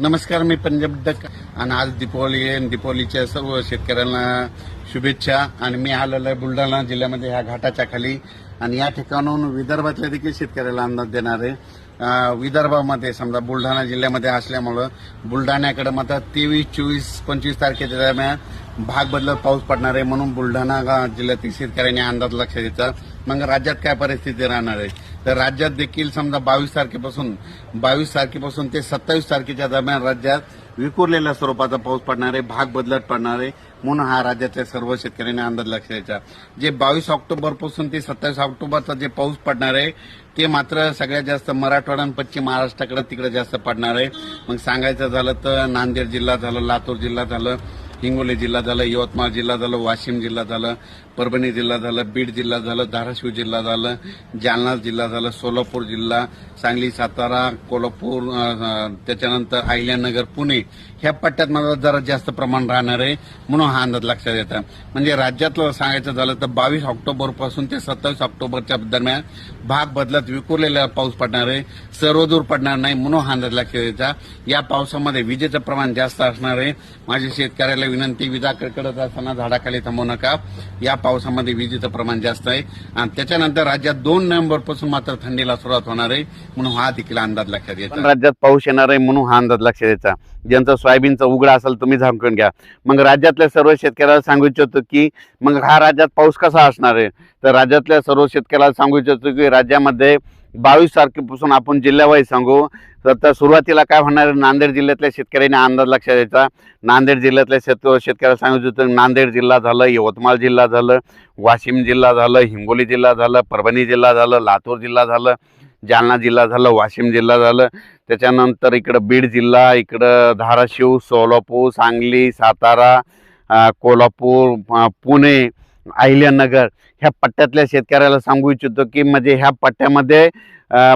नमस्कार मी पंजाब डक आणि आज दीपावली आहे. आणि दीपावलीच्या सर्व शेतकऱ्यांना शुभेच्छा आणि मी आलेलो आहे बुलढाणा जिल्ह्यामध्ये ह्या घाटाच्या खाली. आणि या ठिकाणाहून विदर्भातल्या देखील शेतकऱ्याला अंदाज देणार आहे. विदर्भामध्ये समजा बुलढाणा जिल्ह्यामध्ये असल्यामुळं बुलढाण्याकडे मात्र तेवीस चोवीस पंचवीस तारखेच्या दरम्यान भाग बदलत पाऊस पडणार आहे. म्हणून बुलढाणा जिल्ह्यातील शेतकऱ्यांनी अंदाज लक्षात द्यायचा मग राज्यात काय परिस्थिती राहणार आहे? तर राज्यात देखील समजा बावीस तारखेपासून बावीस तारखेपासून ते सत्तावीस तारखेच्या दरम्यान राज्यात विखुरलेल्या स्वरूपाचा पाऊस पडणार आहे भाग बदलत पडणार आहे. म्हणून हा राज्यातल्या सर्व शेतकऱ्यांनी अंदाज लक्ष द्यायचा. जे बावीस ऑक्टोबरपासून ते सत्तावीस ऑक्टोबरचा जे पाऊस पडणार आहे ते मात्र सगळ्यात जास्त मराठवाडा आणि पश्चिम महाराष्ट्राकडे तिकडे जास्त पडणार आहे. मग सांगायचं झालं तर नांदेड जिल्हा झालं लातूर जिल्हा झालं हिंगोली जिल्हा झालं यवतमाळ जिल्हा झालं वाशिम जिल्हा झालं परभणी जिल्हा झालं बीड जिल्हा झालं धाराशिव जिल्हा झालं जालना जिल्हा झालं सोलापूर जिल्हा सांगली सातारा कोल्हापूर त्याच्यानंतर अहिल्यानगर पुणे ह्या पट्ट्यात मला जरा जास्त प्रमाण राहणार आहे म्हणून हा अंदाज लक्षात येतात म्हणजे राज्यातलं सांगायचं झालं तर बावीस ऑक्टोबरपासून ते सत्तावीस ऑक्टोबरच्या दरम्यान भाग बदलत विखुरलेला पाऊस पडणार आहे सर्वदूर पडणार नाही म्हणून हा अंदाज लक्षात द्यायचा या पावसामध्ये विजेचं प्रमाण जास्त असणार आहे. माझ्या शेतकऱ्याला विनंती विजा कडकडत असताना झाडाखाली थांबू नका. या पावसामध्ये विजेचं प्रमाण जास्त आहे. आणि त्याच्यानंतर राज्यात दोन नोव्हेंबरपासून मात्र थंडीला सुरुवात होणार आहे म्हणून हा देखील अंदाज लक्षात घ्यायचा राज्यात पाऊस येणार आहे म्हणून हा अंदाज लक्षात द्यायचा ज्यांचं सोयाबीनचा उघडा असेल तुम्ही झाकून घ्या. मग राज्यातल्या सर्व शेतकऱ्याला सांगू इच्छितो की मग हा राज्यात पाऊस कसा असणार आहे? तर राज्यातल्या सर्व शेतकऱ्याला सांगू इच्छितो की राज्यामध्ये बावीस तारखेपासून आपण जिल्ह्यावाईज सांगू. तर सुरुवातीला काय होणार नांदेड जिल्ह्यातल्या शेतकऱ्यांनी अंदाज लक्षात द्यायचा नांदेड जिल्ह्यातल्या शेत शेतकऱ्याला सांगितलं होतं नांदेड जिल्हा झालं यवतमाळ जिल्हा झालं वाशिम जिल्हा झालं हिंगोली जिल्हा झालं परभणी जिल्हा झालं लातूर जिल्हा झालं जालना जिल्हा झालं वाशिम जिल्हा झालं. त्याच्यानंतर इकडं बीड जिल्हा इकडं धाराशिव सोलापूर सांगली सातारा कोल्हापूर पुणे अहिल्यानगर ह्या पट्ट्यातल्या शेतकऱ्याला सांगू इच्छितो की म्हणजे ह्या पट्ट्यामध्ये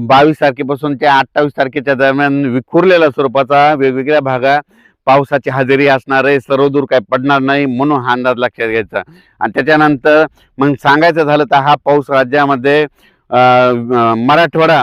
बावीस तारखेपासून ते अठ्ठावीस तारखेच्या दरम्यान विखुरलेल्या स्वरूपाचा वेगवेगळ्या भागा पावसाची हजेरी असणार आहे सर्वदूर काय पडणार नाही म्हणून हा अंदाज लक्षात घ्यायचा. आणि त्याच्यानंतर मग सांगायचं झालं तर हा पाऊस राज्यामध्ये मराठवाडा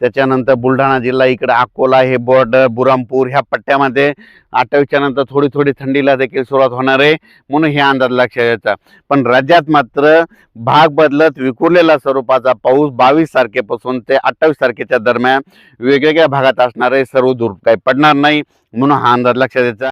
त्याच्यानंतर बुलढाणा जिल्हा इकडं अकोला हे बॉर्डर बुरामपूर ह्या पट्ट्यामध्ये अठ्ठावीसच्या नंतर थोडी थोडी थंडीला देखील सुरुवात होणार आहे म्हणून हे अंदाज लक्षात यायचा पण राज्यात मात्र भाग बदलत विखुरलेला स्वरूपाचा पाऊस बावीस तारखेपासून ते अठ्ठावीस तारखेच्या दरम्यान वेगवेगळ्या भागात असणार आहे सर्व दूर काही पडणार नाही म्हणून हा अंदाज लक्षात यायचा